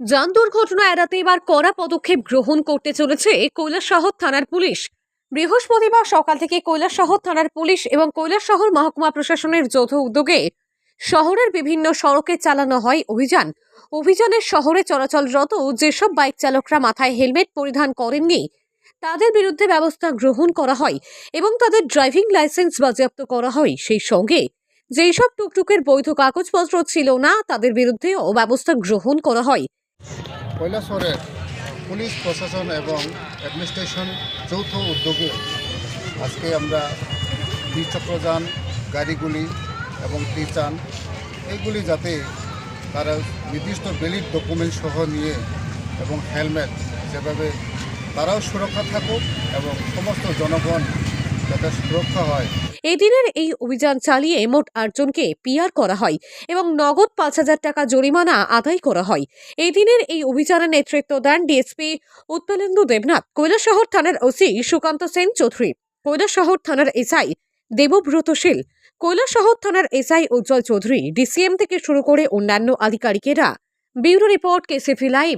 যান দুর্ঘটনা এড়াতে এবার কড়া পদক্ষেপ গ্রহণ করতে চলেছে কৈলাসহর থানার পুলিশ। বৃহস্পতিবার সকাল থেকে কৈলাসহর থানার পুলিশ এবং কৈলাসহর মহকুমা প্রশাসনের যৌথ উদ্যোগে শহরের বিভিন্ন সড়কে চালানো হয় অভিযান। অভিযানের শহরে চলাচলরত যেসব বাইক চালকরা মাথায় হেলমেট পরিধান করেননি, তাদের বিরুদ্ধে ব্যবস্থা গ্রহণ করা হয় এবং তাদের ড্রাইভিং লাইসেন্স বাজেয়াপ্ত করা হয় সেই সঙ্গে। যেই সব টুকটুকের বৈধ কাগজপত্র ছিল না, তাদের বিরুদ্ধেও ব্যবস্থা গ্রহণ করা হয়। কৈলাসরের পুলিশ প্রশাসন এবং অ্যাডমিনিস্ট্রেশন যৌথ উদ্যোগে আজকে আমরা দ্বিচক্রযান গাড়িগুলি এবং টিচান, এইগুলি যাতে তারা নির্দিষ্ট বেলিড ডকুমেন্ট সহ নিয়ে এবং হেলমেট যেভাবে তারাও সুরক্ষা থাকুক এবং সমস্ত জনগণ হয়। এই দিনের এই অভিযান চালিয়ে মোট আটজনকে পিআর করা হয় এবং নগদ পাঁচ হাজার টাকা জরিমানা আদায় করা হয়। এই দিনের এই অভিযানের নেতৃত্ব দেন ডিএসপি উৎপলেন্দু দেবনাথ, কৈলাসহর থানার ওসি সুকান্ত সেন চৌধুরী, কৈলাসহর থানার এসআই দেবব্রত শীল, কৈলাসহর থানার এসআই উজ্জ্বল চৌধুরী, ডিসিএম থেকে শুরু করে অন্যান্য আধিকারিকেরা। ব্যুরো রিপোর্ট, কেসিফি লাইভ।